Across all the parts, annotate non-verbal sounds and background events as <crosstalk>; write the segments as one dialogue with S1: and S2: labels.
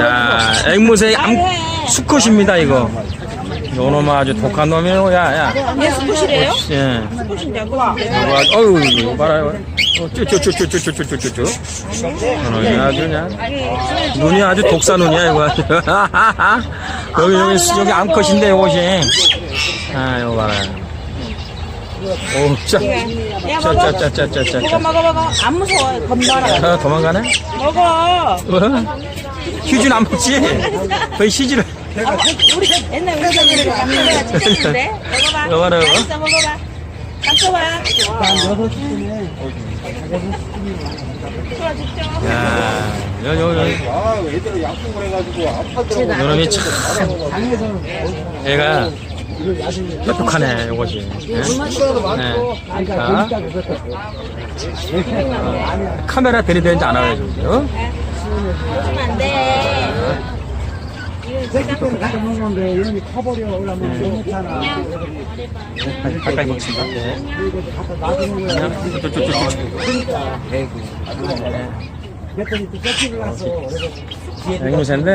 S1: 야, 앵무새 암, 수컷입니다, 이거. 요놈 아주 독한 놈이에요, 야, 야.
S2: 얘 스포시래요?
S1: 예. 아주- 어우, 이거 봐라요. 어, 쭈쭈쭈쭈쭈쭈쭈쭈쭈. 요놈이 아주 그냥. 눈이 아주 독사 눈이야, 이거. <laughs> 여기, 여기, 수- 여기 암컷인데, 요것이. 아, 이거 봐라요. 오, 짜,
S2: 먹어
S1: 짜, 짜, 짜, 짜, 짜,
S2: 먹어
S1: 짜.
S2: 먹어 먹어 안 무서워 겁나라
S1: 아, 도망가네?
S2: 먹어
S1: 어? 휴지는 안 먹지? 거의 시지를.
S2: 우리 옛날 우리 감자가 찢었는데 먹어봐
S1: 먹어라, 이거.
S2: 맛있어 먹어봐 감숴봐
S1: 야, 여, 여, 여.
S3: 아, 애들 해가지고.
S1: 요놈이 참, 얘가 똑똑하네, 요것이. 예? 네. 자, 어, 카메라 들이대는지 안 하죠, 어?
S2: 그러면 안돼
S3: 먹는데 이놈이 커버려 올라면 괜찮아.
S1: 가까이 먹습니다. 네. 그냥 쭈쭈쭈쭈쭈.
S3: 그랬더니 또 쫓기를 났어.
S1: 앵무새인데,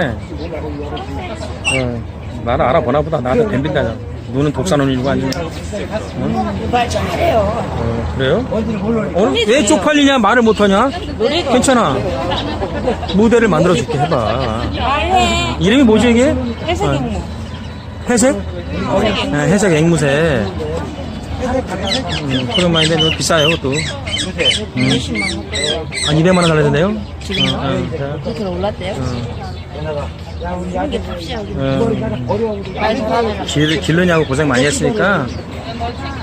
S1: 어, 나를 알아보나 보다. 나한테 덤빈다잖아. 눈은 독사눈이고 아니냐.
S2: 말 잘해요
S1: 어, 그래요? 오늘 왜 쪽팔리냐? 말을 못하냐? 괜찮아. 무대를 만들어줄게, 해봐.
S2: 말해
S1: 이름이 뭐지, 이게?
S2: 회색 앵무
S1: 회색? 네, 회색 앵무새. 음, 오랜만인데 너무 비싸요, 그것도. 음. 한 200만 원 달라던데요? 지금? 어, 어, 자,
S2: 그렇게 올랐대요? 이게
S1: 어, 길, 길르냐고 고생 많이 했으니까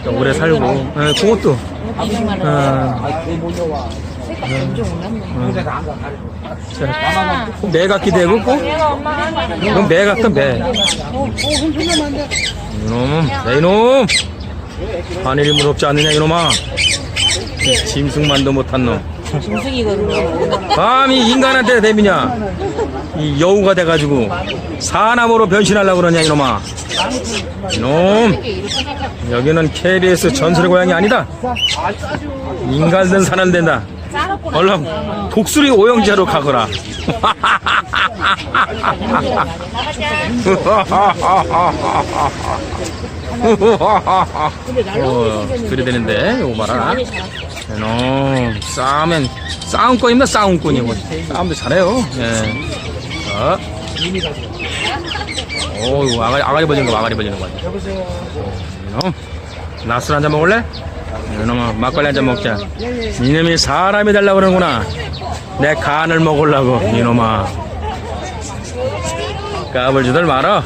S1: 또 오래 살고. 어, 그것도.
S2: 20만 원
S1: 어,
S2: 엄청 올랐네
S1: 자, 매 같기도 하고, 꼭? 이건 매 같다, 매. 이놈, 야, 이놈! 하늘이 무섭지 않느냐, 이놈아. 짐승만도 못한 놈.
S2: 짐승이거든요
S1: 감히 인간한테 대비냐? 이 여우가 돼가지고 사나무로 변신하려고 그러냐, 이놈아. 이놈, 여기는 KBS 전설의 고향이 아니다. 인간된 사람 된다. 얼른 독수리 오영지로 가거라. <laughs> 어, 그래 되는데 이거 봐라. 이놈 싸우면 싸움꾼입니다 싸움꾼이고 싸움도 잘해요. 예. 어. 오 이거 아가리, 아가리 벌리는 거 아가리 벌리는 거 같아. 이놈 나술 한잔 먹을래? 이놈아 막걸리 한잔 먹자. 이놈이 사람이 달라고 그러는구나. 내 간을 먹으려고 이놈아. 까불지들 말아.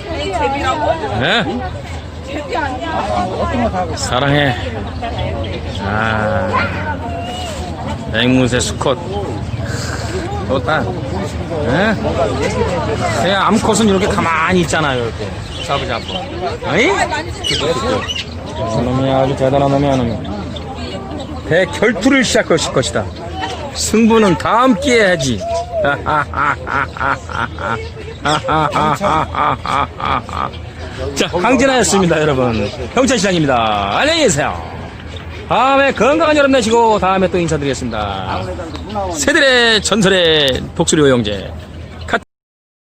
S1: 예? 사랑해. 아, 앵무새 수컷. 좋다. 예? 그냥 암컷은 이렇게 가만히 있잖아요, 이렇게. 아니? 놈이 아주 대단한 놈이야, 놈이. 대결투를 시작할 것이다. 승부는 다음 기회에 하지. <laughs> 자, 강진하였습니다, 여러분. 평천시장입니다. 안녕히 계세요. 다음에 건강한 여름 되시고, 다음에 또 인사드리겠습니다. 새들의 전설의 독수리 오영재.